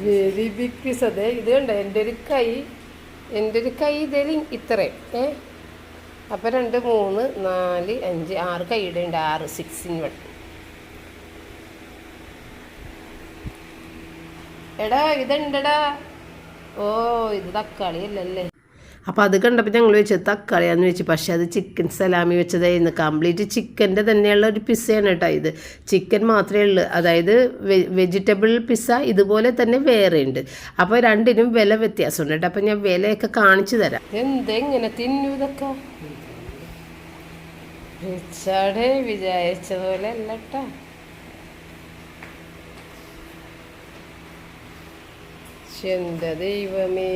വെരി ബിഗ് അതെ ഇത് കണ്ട? എന്റെ ഒരു കൈ എന്റെ ഒരു കൈ ഇതിൽ ഇത്രയും. ഏ? അപ്പം രണ്ട് മൂന്ന് നാല് അഞ്ച് ആറ് കൈയുടെ ഉണ്ട്. ആറ് സിക്സ് ഇൻ വൺ എടാ ഇതുണ്ടടാ. ഓ ഇത് തക്കാളി അല്ലല്ലേ? അപ്പോൾ അത് കണ്ടപ്പോൾ ഞങ്ങൾ വെച്ചത് തക്കാളിയാന്ന് വെച്ച് പക്ഷേ അത് ചിക്കൻ സലാമി വെച്ചതായിരുന്നു. കംപ്ലീറ്റ് ചിക്കന്റെ തന്നെയുള്ള ഒരു പിസ്സയാണ് കേട്ടോ ഇത്. ചിക്കൻ മാത്രമേ ഉള്ളൂ. അതായത് വെജിറ്റബിൾ പിസ്സ ഇതുപോലെ തന്നെ വേറെ ഉണ്ട്. അപ്പോൾ രണ്ടിനും വില വ്യത്യാസമുണ്ട് കേട്ടോ. അപ്പോൾ ഞാൻ വിലയൊക്കെ കാണിച്ചു തരാം. എന്തെങ്ങനെ തിന്നു ഇതൊക്കെ? റിച്ചാർഡ് വിചാരിച്ചതുപോലെ അല്ല കേട്ടോ. എന്താ ദൈവമേ?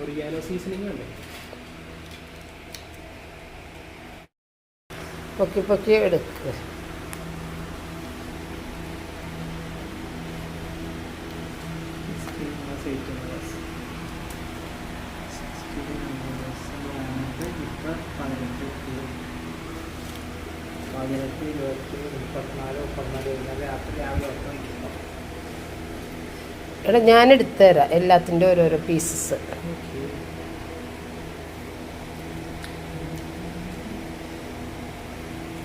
ഒറിഗാനോ സീസണിങ് വേണ്ടേ? പൊക്കി പൊക്കി എടുക്കുക പതിനെട്ട് ഇരുപത്തി മുപ്പത്തിനാല് മുപ്പത്തിനാല് രാവിലെ എടാ ഞാൻ എടുത്തു തരാം എല്ലാത്തിന്റെ ഓരോരോ പീസസ്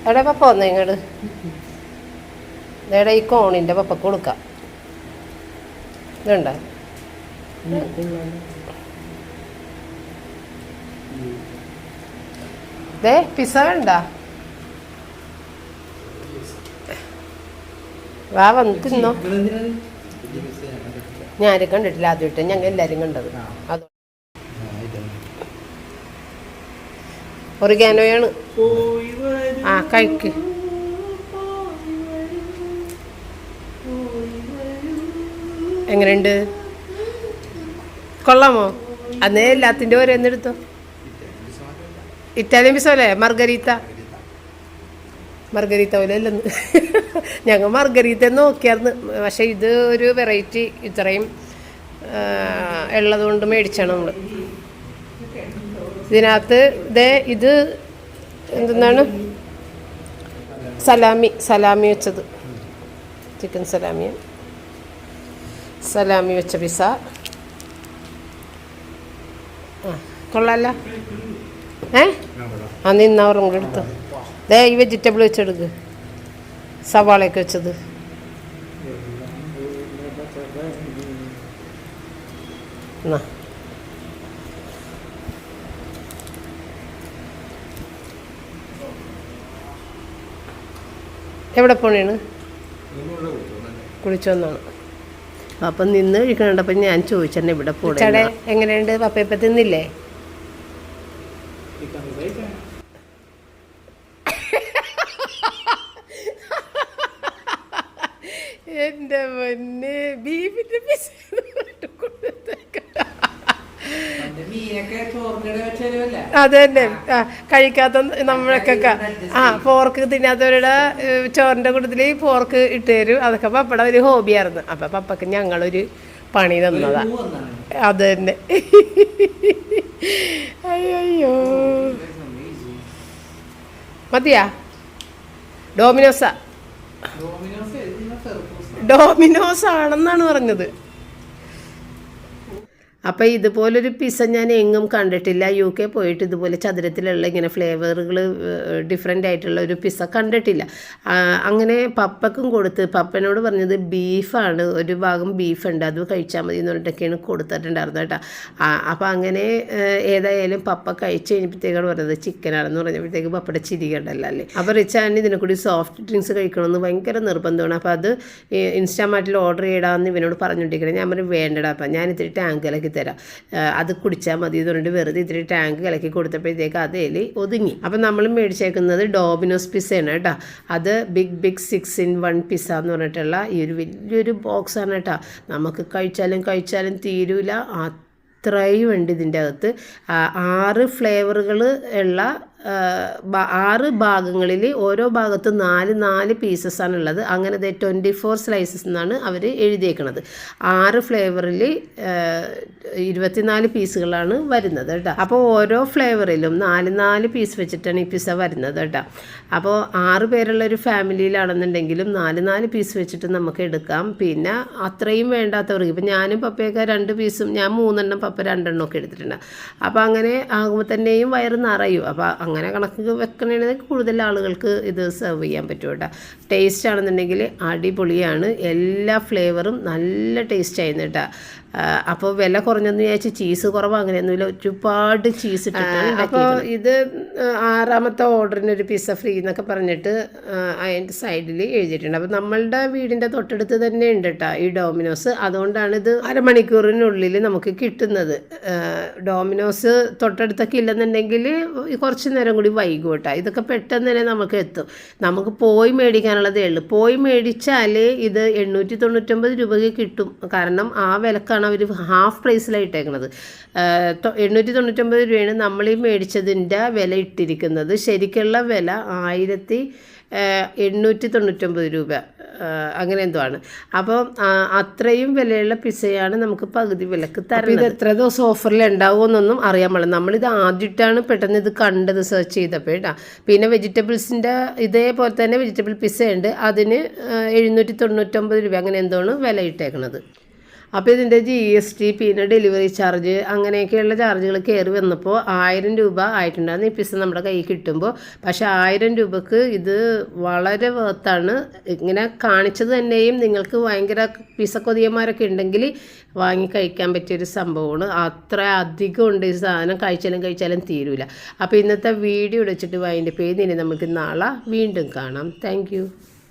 എടാ പപ്പ വന്നേ ഇങ്ങോട്ട് എടാ ഈ കോണിന്റെ പപ്പ കൊടുക്കാം. ഇതുണ്ട? ദേ പിസ്സ വേണ്ട. വാ വന്ന് തിന്നോ. ഞാനും കണ്ടിട്ടില്ല ആദ്യമായിട്ട്. ഞങ്ങൾ എല്ലാവരും കണ്ടത്. അത് ഒറിഗാനോയാണ്. ആ കഴിക്ക്. എങ്ങനെയുണ്ട്? കൊള്ളാമോ? അന്നേ എല്ലാത്തിന്റെ ഓരോന്നെടുത്തോ? ഇറ്റാലിയൻ പിസോല്ലേ മർഗരീത്ത മർഗരീത്ത പോലെയല്ലെന്ന് ഞങ്ങൾ മർഗരീത്ത നോക്കിയായിരുന്നു. പക്ഷേ ഇത് ഒരു വെറൈറ്റി ഇത്രയും ഉള്ളതുകൊണ്ട് മേടിച്ചാണ് നമ്മൾ ഇതിനകത്ത് ഇതേ ഇത് എന്തെന്നാണ്? സലാമി സലാമി വെച്ചത്. ചിക്കൻ സലാമി സലാമി വെച്ച പിസ ആ കൊള്ളാല്ല ഏ? ആ നിന്നവറും കൂടെ എടുത്തു. ദേ ഈ വെജിറ്റബിൾ വെച്ചെടുക്ക്. സവാളയൊക്കെ വെച്ചത്. എവിടെ പോണേണ്? കുളിച്ചു വന്നാണ് അപ്പം നിന്ന് കഴിക്കണുണ്ടപ്പം ഞാൻ ചോദിച്ചെന്നെ ഇവിടെ പോണേ എങ്ങനെയുണ്ട്? പപ്പ ഇപ്പം തിന്നില്ലേ ചിക്കൻ കഴിക്കാൻ എന്റെ പൊന്നെ. ബീഫിന്റെ പീസ് അത് തന്നെ കഴിക്കാത്ത നമ്മളൊക്കെ ആ പോർക്ക് തിന്നാത്തവരുടെ ചോറിന്റെ ചോറിന്റെ കൂട്ടത്തിൽ പോർക്ക് ഇട്ട് തരും. അതൊക്കെ പപ്പയുടെ ഒരു ഹോബിയായിരുന്നു. അപ്പം പപ്പക്ക് ഞങ്ങളൊരു പണി തന്നതാ. അത് തന്നെ അയ്യോ. മതിയാ? ഡോമിനോസാ? ഡോമിനോസ് ഡോമിനോസ് ആണെന്നാണ് പറഞ്ഞത്. അപ്പോൾ ഇതുപോലൊരു പിസ്സ ഞാൻ എങ്ങും കണ്ടിട്ടില്ല. യു കെ പോയിട്ട് ഇതുപോലെ ചതുരത്തിലുള്ള ഇങ്ങനെ ഫ്ലേവറുകൾ ഡിഫറെന്റ് ആയിട്ടുള്ള ഒരു പിസ്സ കണ്ടിട്ടില്ല. അങ്ങനെ പപ്പക്കും കൊടുത്ത് പപ്പനോട് പറഞ്ഞത് ബീഫാണ് ഒരു ഭാഗം ബീഫുണ്ട് അത് കഴിച്ചാൽ മതി എന്ന് പറഞ്ഞിട്ടൊക്കെയാണ് കൊടുത്തിട്ടുണ്ടായിരുന്നു കേട്ടോ. അപ്പോൾ അങ്ങനെ ഏതായാലും പപ്പ കഴിച്ചു കഴിഞ്ഞപ്പോഴത്തേക്കാണ് പറഞ്ഞത് ചിക്കനാണെന്ന് പറഞ്ഞപ്പോഴത്തേക്ക് പപ്പയുടെ ചിരി കണ്ടല്ലോ അല്ലേ അപ്പോൾ റിച്ചാൻ ഇതിനെ കൂടി സോഫ്റ്റ് ഡ്രിങ്ക്സ് കഴിക്കണമെന്ന് ഭയങ്കര നിർബന്ധമാണ്. അപ്പോൾ അത് ഇൻസ്റ്റാമാർട്ടിൽ ഓർഡർ ചെയ്യണമെന്ന് ഇവനോട് പറഞ്ഞുകൊണ്ടിരിക്കണം ഞാൻ പറഞ്ഞു വേണ്ടടാ അപ്പം ഞാൻ ഇത്തിരി ടാങ്ക് കലക്കി തരാം. അത് കുടിച്ചാൽ മതി എന്ന് പറഞ്ഞിട്ട് വെറുതെ ഇത്തിരി ടാങ്ക് കലക്കി കൊടുത്തപ്പോഴത്തേക്ക് അതേൽ ഒതുങ്ങി. അപ്പം നമ്മൾ മേടിച്ചേക്കുന്നത് ഡോമിനോസ് പിസ്സയാണ് കേട്ടോ. അത് big big six in one pizza എന്ന് പറഞ്ഞിട്ടുള്ള ഈ ഒരു വലിയൊരു ബോക്സാണ് കേട്ടോ. നമുക്ക് കഴിച്ചാലും കഴിച്ചാലും തീരൂല. അത്രയും ഉണ്ട് ഇതിന്റെ അകത്ത്. ആറ് ഫ്ലേവറുകൾ ഉള്ള ആറ് ഭാഗങ്ങളിൽ ഓരോ ഭാഗത്തും നാല് നാല് പീസസ് ആണ് ഉള്ളത് അങ്ങനെ ദേ ട്വന്റി ഫോർ സ്ലൈസസ് എന്നാണ് അവർ എഴുതിയേക്കണത്. ആറ് ഫ്ലേവറിൽ ഇരുപത്തിനാല് പീസുകളാണ് വരുന്നത് കേട്ടോ. അപ്പോൾ ഓരോ ഫ്ലേവറിലും നാല് നാല് പീസ് വെച്ചിട്ടാണ് ഈ പിസ്സ വരുന്നത് കേട്ടോ. അപ്പോൾ ആറ് പേരുള്ള ഒരു ഫാമിലിയിലാണെന്നുണ്ടെങ്കിലും നാല് നാല് പീസ് വെച്ചിട്ട് നമുക്ക് എടുക്കാം. പിന്നെ അത്രയും വേണ്ടാത്തവർക്ക് ഇപ്പം ഞാനും പപ്പയൊക്കെ രണ്ട് പീസും ഞാൻ മൂന്നെണ്ണം പപ്പ രണ്ടെണ്ണം ഒക്കെ എടുത്തിട്ടുണ്ട്. അപ്പോൾ അങ്ങനെ ആകുമ്പോൾ തന്നെയും വയറ് നിറയും. അപ്പോൾ അങ്ങനെ കണക്ക് വെക്കണമെങ്കിൽ കൂടുതൽ ആളുകൾക്ക് ഇത് സെർവ് ചെയ്യാൻ പറ്റും കേട്ടോ. ടേസ്റ്റ് ആണെന്നുണ്ടെങ്കിൽ അടിപൊളിയാണ്. എല്ലാ ഫ്ലേവറും നല്ല ടേസ്റ്റ് ആയിരുന്നു കേട്ടോ. അപ്പോൾ വില കുറഞ്ഞെന്ന് വിചാരിച്ച് ചീസ് കുറവ് അങ്ങനെയൊന്നുമില്ല. ഒരുപാട് ചീസ് ഇട്ടിട്ടാണ് അപ്പോൾ ഇത് ആറാമത്തെ ഓർഡറിന് ഒരു പിസ്സ ഫ്രീ എന്നൊക്കെ പറഞ്ഞിട്ട് അതിന്റെ സൈഡിൽ എഴുതിയിട്ടുണ്ട്. അപ്പോൾ നമ്മളുടെ വീടിന്റെ തൊട്ടടുത്ത് തന്നെ ഉണ്ട് കേട്ടോ ഈ ഡോമിനോസ് അതുകൊണ്ടാണ് ഇത് അരമണിക്കൂറിനുള്ളിൽ നമുക്ക് കിട്ടുന്നത്. ഡോമിനോസ് തൊട്ടടുത്തൊക്കെ ഇല്ലെന്നുണ്ടെങ്കിൽ കുറച്ച് നേരം കൂടി വൈകും കേട്ടോ ഇതൊക്കെ പെട്ടെന്ന് തന്നെ നമുക്ക് എത്തും. നമുക്ക് പോയി മേടിക്കാനുള്ളതേ ഉള്ളൂ പോയി മേടിച്ചാൽ ഇത് എണ്ണൂറ്റി തൊണ്ണൂറ്റൊമ്പത് രൂപയ്ക്ക് കിട്ടും. കാരണം ആ വിലക്കാണ് അവർ ഹാഫ് പ്രൈസിലായിട്ടേക്കണത് എണ്ണൂറ്റി തൊണ്ണൂറ്റൊമ്പത് രൂപയാണ് നമ്മൾ ഈ മേടിച്ചതിന്റെ വില ഇട്ടിരിക്കുന്നത്. ശരിക്കുള്ള വില ആയിരത്തി എണ്ണൂറ്റി തൊണ്ണൂറ്റൊമ്പത് രൂപ. അങ്ങനെ എന്തോ ആണ്. അപ്പോൾ അത്രയും വിലയുള്ള പിസയാണ് നമുക്ക് പകുതി വിലക്ക് തരുന്നത് ഇത് എത്ര ദിവസം ഓഫറിൽ ഉണ്ടാവുമെന്നൊന്നും അറിയാൻ പാടില്ല. നമ്മളിത് ആദ്യമായിട്ടാണ് പെട്ടെന്ന് ഇത് കണ്ടത് സെർച്ച് ചെയ്തപ്പോൾ കേട്ടോ. പിന്നെ വെജിറ്റബിൾസിന്റെ ഇതേപോലെ തന്നെ വെജിറ്റബിൾ പിസ ഉണ്ട് അതിന് എഴുന്നൂറ്റി തൊണ്ണൂറ്റൊമ്പത് രൂപ അങ്ങനെ എന്തോണ് വില ഇട്ടേക്കണത്. അപ്പോൾ ഇതിന്റെ ജി എസ് ടി പിന്നെ ഡെലിവറി ചാർജ് അങ്ങനെയൊക്കെയുള്ള ചാർജുകൾ കയറി വന്നപ്പോൾ ആയിരം രൂപ ആയിട്ടുണ്ടായിരുന്നു ഈ പിസ്സ നമ്മുടെ കയ്യിൽ കിട്ടുമ്പോൾ പക്ഷേ ആയിരം രൂപക്ക് ഇത് വളരെ വേർത്താണ് ഇങ്ങനെ കാണിച്ചത് തന്നെയും നിങ്ങൾക്ക് ഭയങ്കര പിസ കൊതിയന്മാരൊക്കെ ഉണ്ടെങ്കിൽ വാങ്ങി കഴിക്കാൻ പറ്റിയൊരു സംഭവമാണ്. അത്ര അധികം ഉണ്ട് ഈ സാധനം. കഴിച്ചാലും കഴിച്ചാലും തീരൂല. അപ്പോൾ ഇന്നത്തെ വീഡിയോ വെച്ചിട്ട് പേര് ഇനി നമുക്ക് നാളെ വീണ്ടും കാണാം. താങ്ക്